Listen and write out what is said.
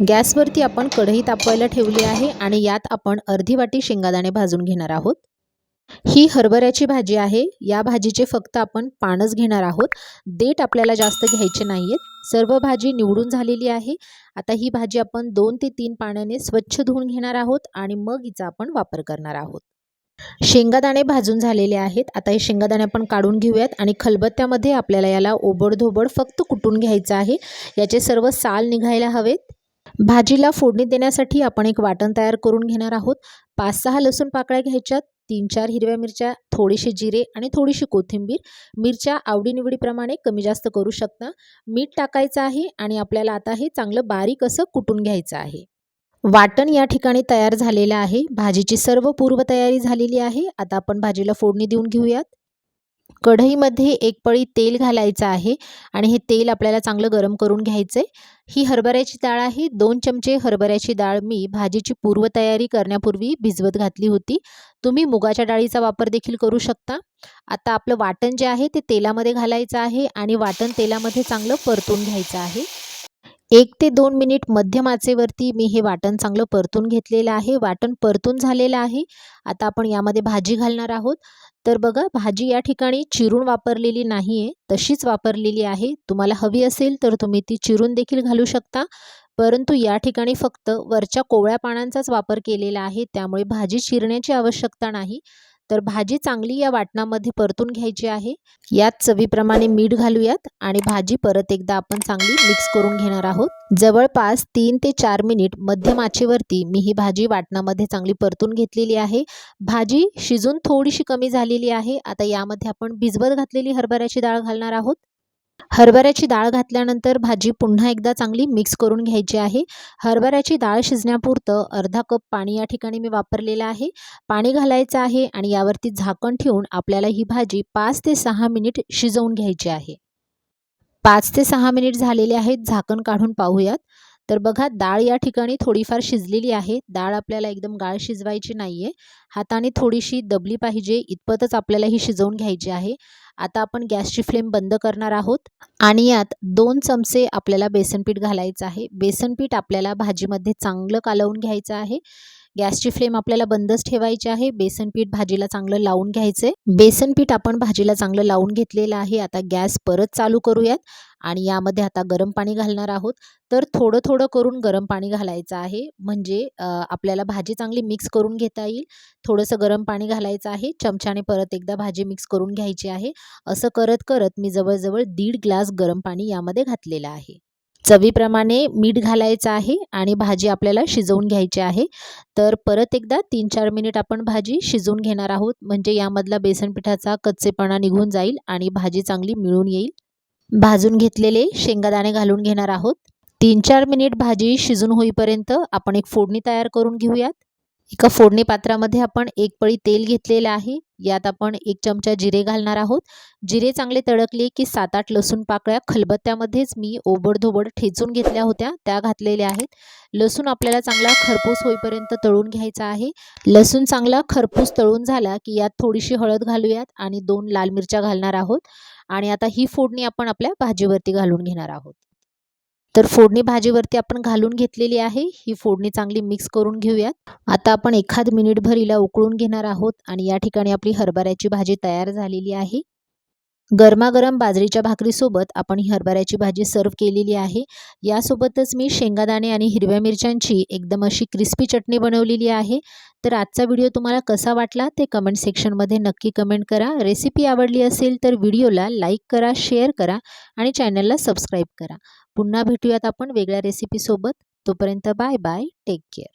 गॅसवरती आपण कढई तापवायला ठेवली आहे आणि यात आपण अर्धी वाटी शेंगादाणे भाजून घेणार आहोत. ही हरभऱ्याची भाजी आहे. या भाजीचे फक्त आपण पानच घेणार आहोत. देठ आपल्याला जास्त घ्यायचे नाही आहेत सर्व भाजी निवडून झालेली आहे. आता ही भाजी आपण दोन ते तीन पाण्याने स्वच्छ धुवून घेणार आहोत आणि मग हिचा आपण वापर करणार आहोत. शेंगादाणे भाजून झालेले आहेत. आता हे शेंगादाणे आपण काढून घेऊयात आणि खलबत्त्यामध्ये आपल्याला याला ओबडधोबड फक्त कुटून घ्यायचं आहे. याचे सर्व साल निघायला हवेत. भाजीला फोडणी देण्यासाठी आपण एक वाटण तयार करून घेणार आहोत. पाच सहा लसूण पाकळ्या घ्यायच्यात तीन चार हिरव्या मिरच्या थोडेसे जिरे आणि थोडीशी कोथिंबीर. मिरच्या आवडीनिवडीप्रमाणे कमी जास्त करू शकता. मीठ टाकायचं आहे आणि आपल्याला आता हे चांगलं बारीक असं कुटून घ्यायचं आहे. वाटण या ठिकाणी तयार झालेलं आहे. भाजीची सर्व पूर्वतयारी झालेली आहे. आता आपण भाजीला फोडणी देऊन घेऊयात. कढईमध्ये एक पळी तेल घालायचं आहे आणि हे तेल आपल्याला चांगलं गरम करून घ्यायचं आहे ही हरभऱ्याची डाळ आहे. दोन चमचे हरभऱ्याची डाळ मी भाजीची पूर्वतयारी करण्यापूर्वी भिजवत घातली होती. तुम्ही मुगाच्या डाळीचा वापर देखील करू शकता. आता आपलं वाटण जे आहे ते तेलामध्ये घालायचं आहे आणि वाटण तेलामध्ये चांगलं परतून घ्यायचं आहे. एक ते दोन मिनिट मध्यम आचेवरती मी हे वाटण चांगलं परतून घेतलेलं आहे. वाटण परतून झालेलं आहे. आता आपण यामध्ये भाजी घालणार आहोत. तर बघा भाजी या ठिकाणी चिरून वापरलेली नाही आहे तशीच वापरलेली आहे. तुम्हाला हवी असेल तर तुम्ही ती चिरून देखील घालू शकता. परंतु या ठिकाणी फक्त वरच्या कोवळ्या पानांचाच वापर केलेला आहे त्यामुळे भाजी चिरण्याची आवश्यकता नाही. तर भाजी चांगली या वाटणामध्ये परतून घ्यायची आहे. यात चवीप्रमाणे मीठ घालूयात आणि भाजी परत एकदा आपण चांगली मिक्स करून घेणार आहोत. जवळपास तीन ते चार मिनिट मध्यम आचेवरती मी ही भाजी वाटणामध्ये चांगली परतून घेतलेली आहे. भाजी शिजून थोडीशी कमी झालेली आहे. आता यामध्ये आपण भिजवत घातलेली हरभऱ्याची डाळ घालणार आहोत. हरभऱ्याची डाळ घातल्यानंतर भाजी पुन्हा एकदा चांगली मिक्स करून घ्यायची आहे. हरभऱ्याची डाळ शिजण्यापुरतं अर्धा कप पाणी या ठिकाणी मी वापरलेलं आहे. पाणी घालायचं आहे आणि यावरती झाकण ठेवून आपल्याला ही भाजी पाच ते सहा मिनिट शिजवून घ्यायची आहे. पाच ते सहा मिनिट झालेले आहेत. झाकण काढून पाहूयात. तर बघा डाळ या ठिकाणी थोडीफार शिजलेली आहे. डाळ आपल्याला एकदम गाळ शिजवायची नाही आहे हाताने थोडीशी दबली पाहिजे इतपतच आपल्याला ही शिजवून घ्यायची आहे. आता आपण गॅसची फ्लेम बंद करणार आहोत आणि यात दोन चमचे आपल्याला बेसनपीठ घालायचं आहे. बेसनपीठ आपल्याला भाजीमध्ये चांगलं कालवून घ्यायचं आहे. गॅसची फ्लेम आपल्याला बंदच ठेवायची आहे. बेसन पीठ भाजीला चांगलं लावून घ्यायचं आहे बेसन पीठ आपण भाजीला चांगलं लावून घेतलेलं आहे. आता गॅस परत चालू करूयात. आणि यामध्ये आता गरम पाणी घालणार आहोत. तर थोडं थोडं करून गरम पाणी घालायचं आहे. म्हणजे आपल्याला भाजी चांगली मिक्स करून घेता येईल. थोडंसं गरम पाणी घालायचं आहे. चमच्याने परत एकदा भाजी मिक्स करून घ्यायची आहे. असं करत करत मी जवळजवळ दीड ग्लास गरम पाणी यामध्ये घातलेलं आहे. चवीप्रमाणे मीठ घालायचं आहे आणि भाजी आपल्याला शिजवून घ्यायची आहे. तर परत एकदा तीन चार मिनिट आपण भाजी शिजवून घेणार आहोत. म्हणजे यामधला बेसन पिठाचा कच्चेपणा निघून जाईल आणि भाजी चांगली मिळून येईल. भाजून घेतलेले शेंगादाणे घालून घेणार आहोत. तीन चार मिनिट भाजी शिजून होईपर्यंत आपण एक फोडणी तयार करून घेऊयात. एका फोडणी पात्रामध्ये आपण एक पळी तेल घेतलेलं आहे. यात आपण एक चमचा जिरे घालणार आहोत. जिरे चांगले तडकले की सात आठ लसूण पाकळ्या खलबत्त्यामध्येच मी ओबडधोबड ठेचून घेतल्या होत्या. त्या घातलेल्या आहेत. लसूण आपल्याला चांगला खरपूस होईपर्यंत तळून घ्यायचा आहे. लसूण चांगला खरपूस तळून झाला की यात थोडीशी हळद घालूयात आणि दोन लाल मिरच्या घालणार आहोत. आणि आता ही फोडणी आपण आपल्या भाजीवरती घालून घेणार आहोत. तर फोडणी भाजीवरती आपण घालून घेतलेली आहे. ही फोडणी चांगली मिक्स करून घेऊयात. आता आपण एखाद मिनिटभर हिला उकळून घेणार आहोत आणि या ठिकाणी आपली हरभऱ्याची भाजी तयार झालेली आहे. गरमागरम बाजरीच्या भाकरीसोबत आपण ही हरभऱ्याची भाजी सर्व केलेली आहे. यासोबतच मी शेंगादाणे आणि हिरव्या मिरच्यांची एकदम अशी क्रिस्पी चटणी बनवलेली आहे. तर आजचा व्हिडिओ तुम्हाला कसा वाटला ते कमेंट सेक्शनमध्ये नक्की कमेंट करा. रेसिपी आवडली असेल तर व्हिडिओला लाईक करा शेअर करा आणि चॅनलला सबस्क्राईब करा. पुन्हा भेटूयात आपण वेगळ्या रेसिपीसोबत तोपर्यंत बाय बाय टेक केअर